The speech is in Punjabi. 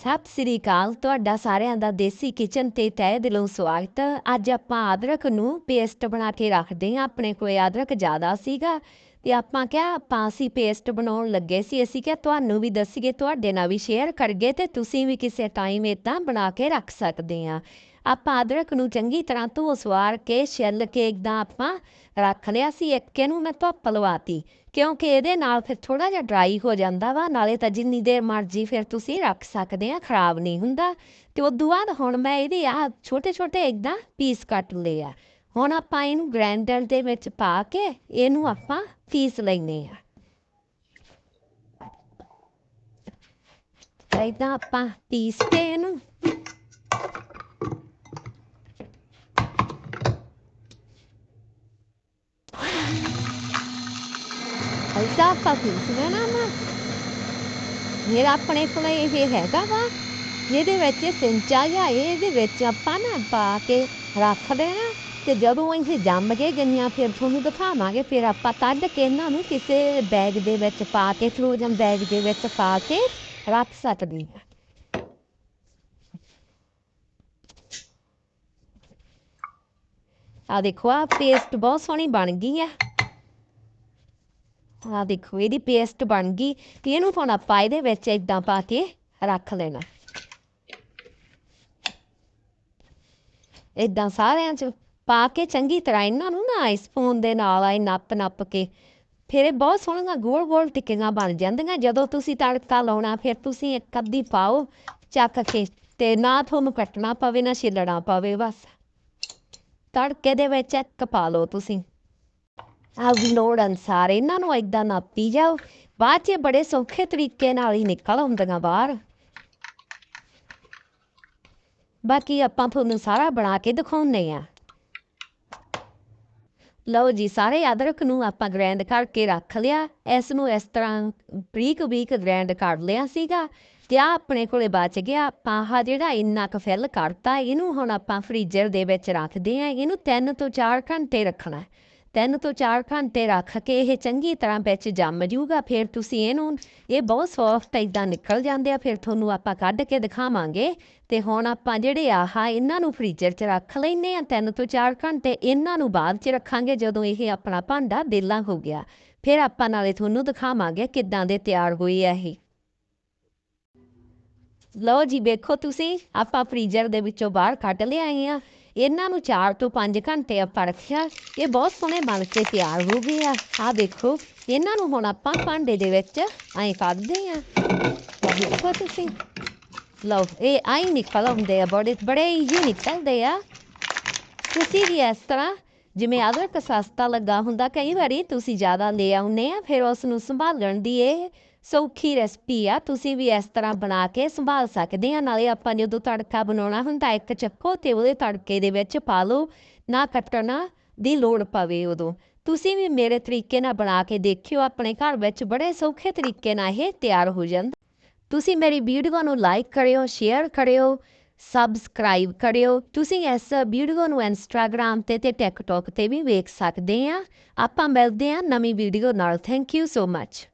ਸਤਿ ਸ੍ਰੀ ਅਕਾਲ, ਤੁਹਾਡਾ ਸਾਰਿਆਂ ਦਾ ਦੇਸੀ ਕਿਚਨ ਤੇ ਤਹਿ ਦਿਲੋਂ ਸਵਾਗਤ। ਅੱਜ ਆਪਾਂ ਅਦਰਕ ਨੂੰ ਪੇਸਟ ਬਣਾ ਕੇ ਰੱਖਦੇ ਹਾਂ। ਆਪਣੇ ਕੋਲ ਅਦਰਕ ਜ਼ਿਆਦਾ ਸੀਗਾ ਤੇ ਆਪਾਂ ਕਿਹਾ, ਆਪਾਂ ਅਸੀਂ ਪੇਸਟ ਬਣਾਉਣ ਲੱਗੇ ਸੀ। ਅਸੀਂ ਕਿਹਾ, ਤੁਹਾਨੂੰ ਵੀ ਦੱਸੀਏ, ਤੁਹਾਡੇ ਨਾਲ ਵੀ ਸ਼ੇਅਰ ਕਰਗੇ ਤੇ ਤੁਸੀਂ ਵੀ ਕਿਸੇ ਟਾਈਮ ਇਦਾਂ ਬਣਾ ਕੇ ਰੱਖ ਸਕਦੇ ਆ ਆਪਾਂ ਅਦਰਕ ਨੂੰ ਚੰਗੀ ਤਰ੍ਹਾਂ ਧੋ ਸਵਾਰ ਕੇ ਛਿੱਲ ਕੇ ਇਦਾਂ ਆਪਾਂ ਰੱਖ ਲਿਆ ਸੀ, ਇੱਕ ਇਹਨੂੰ ਮੈਂ ਧੁੱਪ ਲਵਾਤੀ। ਕਿਉਂਕਿ ਇਹਦੇ ਨਾਲ ਫਿਰ ਥੋੜਾ ਜਿਹਾ ਡਰਾਈ ਹੋ ਜਾਂਦਾ ਵਾ, ਨਾਲੇ ਤਾਂ ਜਿੰਨੀ ਦੇਰ ਮਰਜ਼ੀ ਫਿਰ ਤੁਸੀਂ ਰੱਖ ਸਕਦੇ ਆ, ਖਰਾਬ ਨਹੀਂ ਹੁੰਦਾ। ਤੇ ਉਦੋਂ ਬਾਅਦ ਹੁਣ ਮੈਂ ਇਹਦੇ ਆ ਛੋਟੇ ਛੋਟੇ ਇਦਾਂ ਪੀਸ ਕੱਟ ਲਏ ਆ। ਹੁਣ ਆਪਾਂ ਇਹਨੂੰ ਗ੍ਰੈਂਡਰ ਦੇ ਵਿੱਚ ਪਾ ਕੇ ਇਹਨੂੰ ਆਪਾਂ ਪੀਸ ਲੈਨੇ ਆ। ਇਦਾਂ ਆਪਾਂ ਪੀਸ ਕੇ ਇਹਨੂੰ ਐਸਾ ਆਪਾਂ ਪੀਸ ਲੈਣਾ ਵਾ ਇਹ ਆਪਣੇ ਕੋਲ ਇਹ ਹੈਗਾ ਵਾ ਇਹਦੇ ਵਿੱਚ ਸਿੰਚਾ ਜਾਂ ਇਹਦੇ ਵਿੱਚ ਆਪਾਂ ਨਾ ਪਾ ਕੇ ਰੱਖ ਦੇਣਾ ਤੇ ਜਦੋਂ ਇਹ ਜੰਮ ਕੇ ਗੰਨੀਆਂ ਫਿਰ ਤੁਹਾਨੂੰ ਦਿਖਾਵਾਂਗੇ ਫਿਰ ਆਪਾਂ ਕੱਢ ਕੇ ਇਹਨਾਂ ਨੂੰ ਕਿਸੇ ਬੈਗ ਦੇ ਵਿੱਚ ਪਾ ਕੇ ਫਰੋਜ਼ਨ ਬੈਗ ਦੇ ਵਿੱਚ ਪਾ ਕੇ ਰੱਖ ਸਕਦੇ ਹਾਂ ਆ ਦੇਖੋ ਆ ਪੇਸਟ ਬਹੁਤ ਸੋਹਣੀ ਬਣ ਗਈ ਆ ਆ ਦੇਖੋ, ਇਹਦੀ ਪੇਸਟ ਬਣ ਗਈ ਤੇ ਇਹਨੂੰ ਹੁਣ ਆਪਾਂ ਇਹਦੇ ਵਿੱਚ ਇਦਾਂ ਪਾ ਕੇ ਰੱਖ ਲੈਣਾ। ਇਦਾਂ ਸਾਰਿਆਂ 'ਚ ਪਾ ਕੇ ਚੰਗੀ ਤਰ੍ਹਾਂ ਇਹਨਾਂ ਨੂੰ ਨਾ ਸਪੂਨ ਦੇ ਨਾਲ ਆਏ ਨੱਪ ਨੱਪ ਕੇ ਫਿਰ ਇਹ ਬਹੁਤ ਸੋਹਣੀਆਂ ਗੋਲ ਗੋਲ ਟਿੱਕੀਆਂ ਬਣ ਜਾਂਦੀਆਂ। ਜਦੋਂ ਤੁਸੀਂ ਤੜਕਾ ਲਾਉਣਾ, ਫਿਰ ਤੁਸੀਂ ਇੱਕ ਅੱਧੀ ਪਾਓ ਚੱਕ ਕੇ ਤੇ ਨਾ ਤੁਹਾਨੂੰ ਕੱਟਣਾ ਪਵੇ, ਨਾ ਛਿੱਲਣਾ ਪਵੇ, ਬਸ। ਤੜਕੇ ਦੇ ਵਿੱਚ ਇੱਕ ਪਾ ਲਓ ਤੁਸੀਂ। ਲੋੜ ਅਨਸਾਰ ਇਹਨਾਂ ਨੂੰ ਇਦਾਂ ਨਾਪੀ ਜਾਓ। ਬਾਅਦ 'ਚ ਬੜੇ ਸੌਖੇ ਤਰੀਕੇ ਨਾਲ ਹੀ ਨਿਕਲ ਆਉਂਦੀਆਂ ਬਾਹਰ। ਬਾਕੀ ਆਪਾਂ ਤੁਹਾਨੂੰ ਸਾਰਾ ਬਣਾ ਕੇ ਦਿਖਾਉਂਦੇ ਆ ਲਓ ਜੀ, ਸਾਰੇ ਅਦਰਕ ਨੂੰ ਆਪਾਂ ਗ੍ਰੈਂਡ ਕਰਕੇ ਰੱਖ ਲਿਆ। ਇਸ ਨੂੰ ਇਸ ਤਰ੍ਹਾਂ ਬਰੀਕ ਬਰੀਕ ਗ੍ਰੈਂਡ ਕਰ ਲਿਆ ਸੀਗਾ ਤੇ ਆ ਆਪਣੇ ਕੋਲੇ ਬਚ ਗਿਆ। ਆਪਾਂ ਆਹ ਜਿਹੜਾ ਇੰਨਾ ਕੁ ਫਿਲ ਕਰਤਾ, ਇਹਨੂੰ ਹੁਣ ਆਪਾਂ ਫ੍ਰੀਜ਼ਰ ਦੇ ਵਿੱਚ ਰੱਖਦੇ ਆ ਇਹਨੂੰ 3 ਤੋਂ 4 ਘੰਟੇ ਰੱਖਣਾ। ਤਿੰਨ ਤੋਂ ਚਾਰ ਘੰਟੇ ਰੱਖ ਕੇ ਇਹ ਚੰਗੀ ਤਰ੍ਹਾਂ ਵਿੱਚ ਜੰਮ ਜੂਗਾ, ਫਿਰ ਤੁਸੀਂ ਇਹਨੂੰ, ਇਹ ਬਹੁਤ ਸੌਫਟ ਇਦਾਂ ਨਿਕਲ ਜਾਂਦੇ ਆ, ਫਿਰ ਤੁਹਾਨੂੰ ਆਪਾਂ ਕੱਢ ਕੇ ਦਿਖਾਵਾਂਗੇ। ਤੇ ਹੁਣ ਆਪਾਂ ਜਿਹੜੇ ਆਹਾ, ਇਹਨਾਂ ਨੂੰ ਫ੍ਰੀਜ਼ਰ 'ਚ ਰੱਖ ਲੈਨੇ ਆ, ਤਿੰਨ ਤੋਂ ਚਾਰ ਘੰਟੇ ਇਹਨਾਂ ਨੂੰ ਬਾਅਦ 'ਚ ਰੱਖਾਂਗੇ, ਜਦੋਂ ਇਹ ਆਪਣਾ ਭਾਂਡਾ ਦੇਲਾ ਹੋ ਗਿਆ। ਫਿਰ ਆਪਾਂ ਨਾਲੇ ਤੁਹਾਨੂੰ ਦਿਖਾਵਾਂਗੇ ਕਿੱਦਾਂ ਦੇ ਤਿਆਰ ਹੋਏ ਆ ਇਹ। ਲਓ ਜੀ, ਵੇਖੋ ਤੁਸੀਂ, ਆਪਾਂ ਫ੍ਰੀਜ਼ਰ ਦੇ ਵਿੱਚੋਂ ਬਾਹਰ ਕੱਢ ਲਿਆਏ ਆ। ਇਹਨਾਂ ਨੂੰ 4 ਤੋਂ 5 ਘੰਟੇ ਆਪਾਂ ਰੱਖਿਆ ਇਹ ਬਹੁਤ ਸੋਹਣੇ ਬਣ ਕੇ ਤਿਆਰ ਹੋ ਗਏ ਆ। ਆ ਦੇਖੋ, ਇਹਨਾਂ ਨੂੰ ਹੁਣ ਆਪਾਂ ਭਾਂਡੇ ਦੇ ਵਿੱਚ ਐਂ ਕੱਢਦੇ ਆ। ਦੇਖੋ ਤੁਸੀਂ। ਲਓ, ਇਹ ਐਂ ਨਿਕਲ ਆਉਂਦੇ ਆ, ਬੜੇ ਬੜੇ ਹੀ ਨਿਕਲਦੇ ਆ। ਤੁਸੀਂ ਵੀ ਇਸ ਤਰ੍ਹਾਂ ਜਿਵੇਂ ਅਦਰਕ ਸਸਤਾ ਲੱਗਾ ਹੁੰਦਾ, ਕਈ ਵਾਰੀ ਤੁਸੀਂ ਜ਼ਿਆਦਾ ਲੈ ਆਉਂਦੇ ਆ, ਫਿਰ ਉਸ ਨੂੰ ਸੰਭਾਲਣ ਦੀ ਇਹ ਸੌਖੀ ਰੈਸਪੀ ਆ, ਤੁਸੀਂ ਵੀ ਇਸ ਤਰ੍ਹਾਂ ਬਣਾ ਕੇ ਸੰਭਾਲ ਸਕਦੇ ਆ, ਨਾਲੇ ਆਪਾਂ ਜਦੋਂ ਤੜਕਾ ਬਣਾਉਣਾ ਹੁੰਦਾ, ਇੱਕ ਚੱਕੋ ਤੇ ਉਹਦੇ ਤੜਕੇ ਦੇ ਵਿੱਚ ਪਾ ਲਓ, ਨਾ ਕੱਟਣਾ ਦੀ ਲੋੜ ਪਵੇ ਉਦੋਂ। ਤੁਸੀਂ ਵੀ ਮੇਰੇ ਤਰੀਕੇ ਨਾਲ ਬਣਾ ਕੇ ਦੇਖਿਓ, ਆਪਣੇ ਘਰ ਵਿੱਚ ਬੜੇ ਸੌਖੇ ਤਰੀਕੇ ਨਾਲ ਇਹ ਤਿਆਰ ਹੋ ਜਾਂਦਾ। ਤੁਸੀਂ ਮੇਰੀ ਵੀਡੀਓ ਨੂੰ ਲਾਈਕ ਕਰਿਓ ਸ਼ੇਅਰ ਕਰਿਓ ਸਬਸਕ੍ਰਾਈਬ ਕਰਿਓ। ਤੁਸੀਂ ਇਸ ਵੀਡੀਓ ਨੂੰ ਇੰਸਟਾਗ੍ਰam ਤੇ ਤੇ ਟਿਕਟੌਕ ਤੇ ਵੀ ਵੇਖ ਸਕਦੇ ਆ। ਆਪਾਂ ਮਿਲਦੇ ਆ ਨਵੀਂ ਵੀਡੀਓ ਨਾਲ। Thank you so much